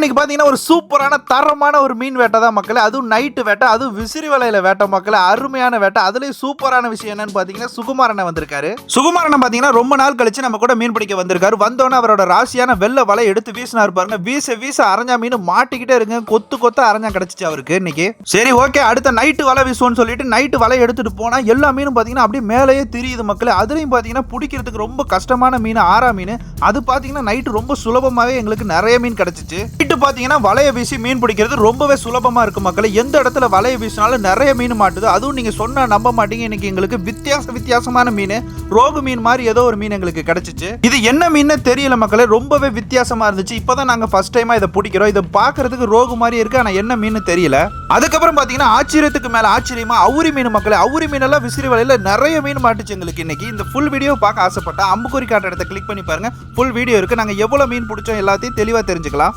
இன்னைக்கு பார்த்தீங்கன்னா ஒரு சூப்பரான தரமான ஒரு மீன் வேட்டை தான் மக்களே. அதுவும் நைட்டு வேட்டை அதுவும் விசிறி வலையில வேட்டை மக்களை. அருமையான வேட்டை. அதுலயும் சூப்பரான விஷயம் என்னன்னு பார்த்தீங்கன்னா சுகுமாரனை வந்திருக்காரு. சுகுமாரனை பார்த்தீங்கன்னா ரொம்ப நாள் கழிச்சு நம்ம கூட மீன் பிடிக்க வந்திருக்காரு. வந்தோன்னே அவரோட ராசியான வெள்ளை வலை எடுத்து வீசினா பாருங்க. வீச வீச அரைஞ்சா மீன் மாட்டிக்கிட்டே இருங்க. கொத்து கொத்து அரைஞ்சா கிடைச்சிச்சு அவருக்கு இன்னைக்கு. சரி ஓகே அடுத்த நைட்டு வலை வீசுவோம்னு சொல்லிட்டு நைட்டு வலை எடுத்துட்டு போனா எல்லா மீனும் பாத்தீங்கன்னா அப்படியே மேலேயே தெரியுது மக்களே. அதுலயும் பாத்தீங்கன்னா பிடிக்கிறதுக்கு ரொம்ப கஷ்டமான மீன் ஆறா மீன். அது பாத்தீங்கன்னா நைட்டு ரொம்ப சுலபமாவே எங்களுக்கு நிறைய மீன் கிடைச்சிச்சு. நைட்டு பார்த்தீங்கன்னா வலைய வீசி மீன் பிடிக்கிறது ரொம்பவே சுலபமாக இருக்கும் மக்களே. எந்த இடத்துல வலையை வீசினாலும் நிறைய மீன் மாட்டுது. அதுவும் நீங்கள் சொன்னால் நம்ப மாட்டீங்க. இன்னைக்கு எங்களுக்கு வித்தியாச வித்தியாசமான மீன். ரோகு மீன் மாதிரி ஏதோ ஒரு மீன் எங்களுக்கு கிடச்சிச்சு. இது என்ன மீன் தெரியல மக்களே. ரொம்பவே வித்தியாசமாக இருந்துச்சு. இப்போ தான் நாங்கள் ஃபஸ்ட் டைமாக இதை பிடிக்கிறோம். இதை பார்க்கறதுக்கு ரோகு மாதிரி இருக்குது ஆனால் என்ன மீன் தெரியல. அதுக்கப்புறம் பார்த்தீங்கன்னா ஆச்சரியத்துக்கு மேலே ஆச்சரியமாக அவுரி மீன் மக்களே. அவுரி மீனெல்லாம் விசிறி வலையில் நிறைய மீன் மாட்டுச்சு எங்களுக்கு இன்னைக்கு. இந்த ஃபுல் வீடியோ பார்க்க ஆசைப்பட்டா அம்புக்குறி காட்டுற இடத்த கிளிக் பண்ணி பாருங்கள் ஃபுல் வீடியோ இருக்குது நாங்கள் எவ்வளோ மீன் பிடிச்சோம் எல்லாத்தையும் தெளிவாக தெரிஞ்சுக்கலாம்.